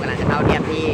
กำลังจะเข้าเทียบที่